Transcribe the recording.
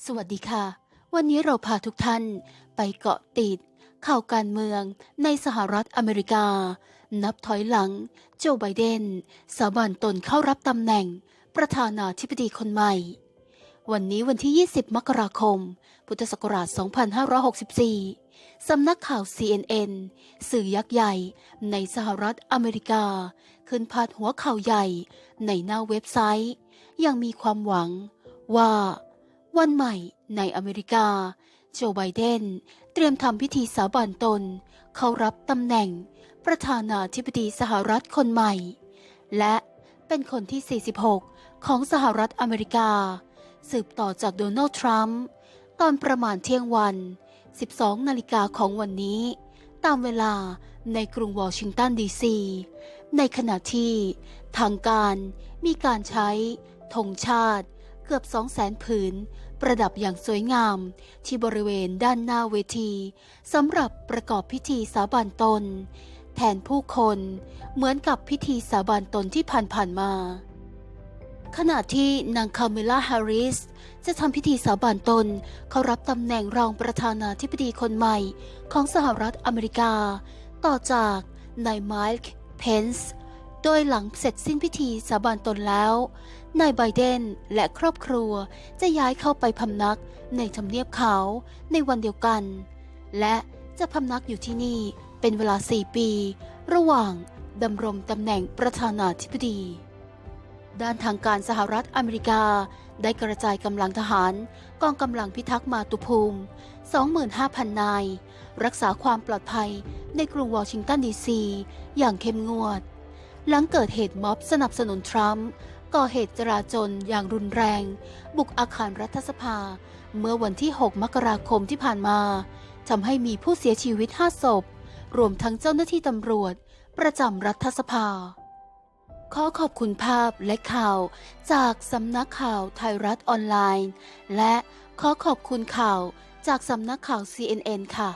สวัสดีค่ะ วันนี้เราพาทุกท่านไปเกาะติด ข่าวการเมืองในสหรัฐอเมริกา นับถอยหลัง โจไบเดน สาบานตนเข้ารับตำแหน่ง ประธานาธิบดีคนใหม่ วันนี้วันที่ 20 มกราคม พุทธศักราช 2564 สำนักข่าว CNN สื่อยักษ์ใหญ่ในสหรัฐอเมริกา ขึ้นพาดหัวข่าวใหญ่ในหน้าเว็บไซต์ ยังมีความหวังว่า วันใหม่ในอเมริกา โจไบเดน เตรียมทำพิธีสาบานตน เข้ารับตำแหน่ง ประธานาธิบดีสหรัฐคนใหม่ และเป็นคนที่ 46 ของสหรัฐอเมริกา สืบต่อจากโดนัลด์ทรัมป์ตอนประมาณเที่ยงวัน 12 นาฬิกาของวันนี้ ตามเวลาในกรุงวอชิงตันดีซี ในขณะที่ทางการมีการใช้ธงชาติ กือบ2 0 0แสนผืน ประดับอย่างสวยงาม ที่บริเวณด้านหน้าเวทีสำหรับประกอบพิธีสาบานตน แทนผู้คนเหมือนกับพิธีสาบานตนที่ผ่านๆมา ขณะที่นางคาเมล่าแฮร์ริสจะทำพิธีสาบานตน เขารับตำแหน่งรองประธานาธิบดีคนใหม่ของสหรัฐอเมริกา ต่อจากนายไมค์เพนส์ โดยหลังเสร็จสิ้นพิธีสาบานตนแล้ว นายไบเดนและครอบครัวจะย้ายเข้าไปพำนักในทำเนียบขาวในวันเดียวกัน และจะพำนักอยู่ที่นี่เป็นเวลา 4 ปี ระหว่างดำรงตำแหน่งประธานาธิบดี ด้านทางการสหรัฐอเมริกา ได้กระจายกำลังทหาร กองกำลังพิทักษ์มาตุภูมิ 25,000 นาย รักษาความปลอดภัยในกรุงวอชิงตันดีซี อย่างเข้มงวด หลังเกิดเหตุม็อบสนับสนุนทรัมป์ก่อเหตุจราจนอย่างรุนแรง บุกอาคารรัฐสภา เมื่อวันที่ 6 มกราคมที่ผ่านมาทำให้มีผู้เสียชีวิต 5 ศพ รวมทั้งเจ้าหน้าที่ตำรวจ ประจำรัฐสภา ขอขอบคุณภาพและข่าวจากสำนักข่าวไทยรัฐออนไลน์ และขอขอบคุณข่าวจากสำนักข่าว CNN ค่ะ